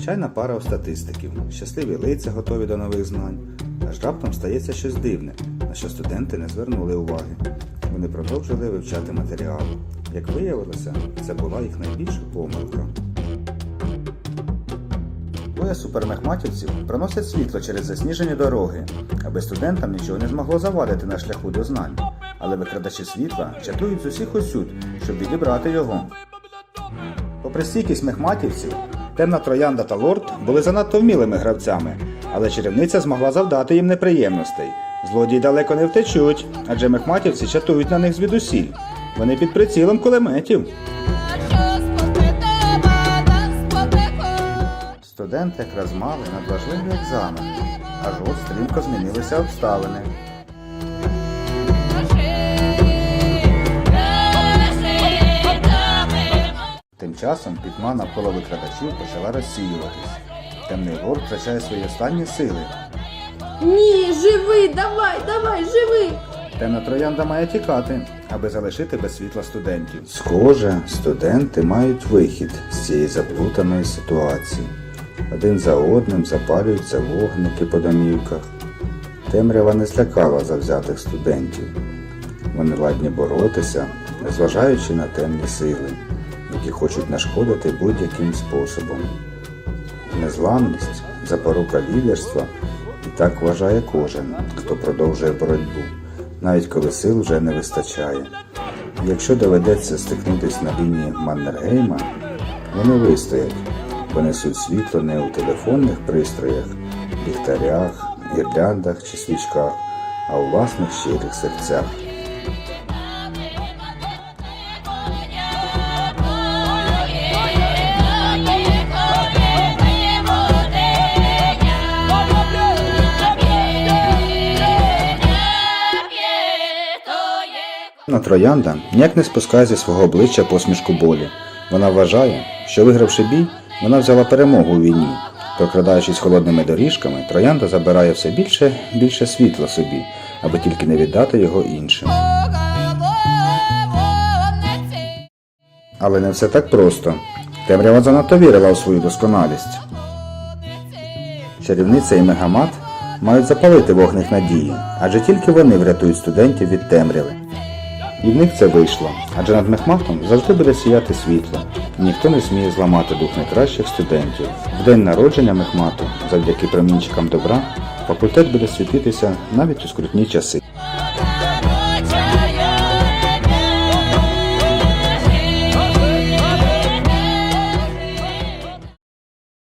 Звичайна пара у статистиків, щасливі лиця готові до нових знань. Аж раптом стається щось дивне, на що студенти не звернули уваги. Вони продовжили вивчати матеріал. Як виявилося, це була їх найбільша помилка. Двоє супермехматівців проносять світло через засніжені дороги, аби студентам нічого не змогло завадити на шляху до знань. Але викрадачі світла чатують з усіх усюд, щоб відібрати його. Попри стійкість мехматівців, темна троянда та лорд були занадто вмілими гравцями, але чарівниця змогла завдати їм неприємностей. Злодії далеко не втечуть, адже мехматівці чатують на них звідусіль. Вони під прицілом кулеметів. Студенти якраз мали надважливий екзамен, аж от стрімко змінилися обставини. Часом пітьма навколо викрадачів почала розсіюватись. Темний лорд втрачає свої останні сили. Ні, живий, давай, давай, живий. Темна троянда має тікати, аби залишити без світла студентів. Схоже, студенти мають вихід з цієї заплутаної ситуації. Один за одним запалюються вогники по домівках. Темрява не злякала завзятих студентів. Вони ладні боротися, незважаючи на темні сили, які хочуть нашкодити будь-яким способом. Незламність запорука лідерства, і так вважає кожен, хто продовжує боротьбу, навіть коли сил вже не вистачає. Якщо доведеться стикнутися на лінії Маннергейма, вони вистоять, бо несуть світло не у телефонних пристроях, ліхтарях, гірляндах чи свічках, а у власних щирих серцях. На троянда ніяк не спускає зі свого обличчя посмішку болі. Вона вважає, що вигравши бій, вона взяла перемогу у війні. Прокрадаючись холодними доріжками, троянда забирає все більше більше світла собі, аби тільки не віддати його іншим. Але не все так просто. Темрява занадто вірила у свою досконалість. Чарівниця і мегамат мають запалити вогник надії, адже тільки вони врятують студентів від темряви. І в них це вийшло, адже над мехматом завжди буде сіяти світло, і ніхто не зміє зламати дух найкращих студентів. В день народження мехмату, завдяки промінчикам добра, факультет буде світитися навіть у скрутні часи.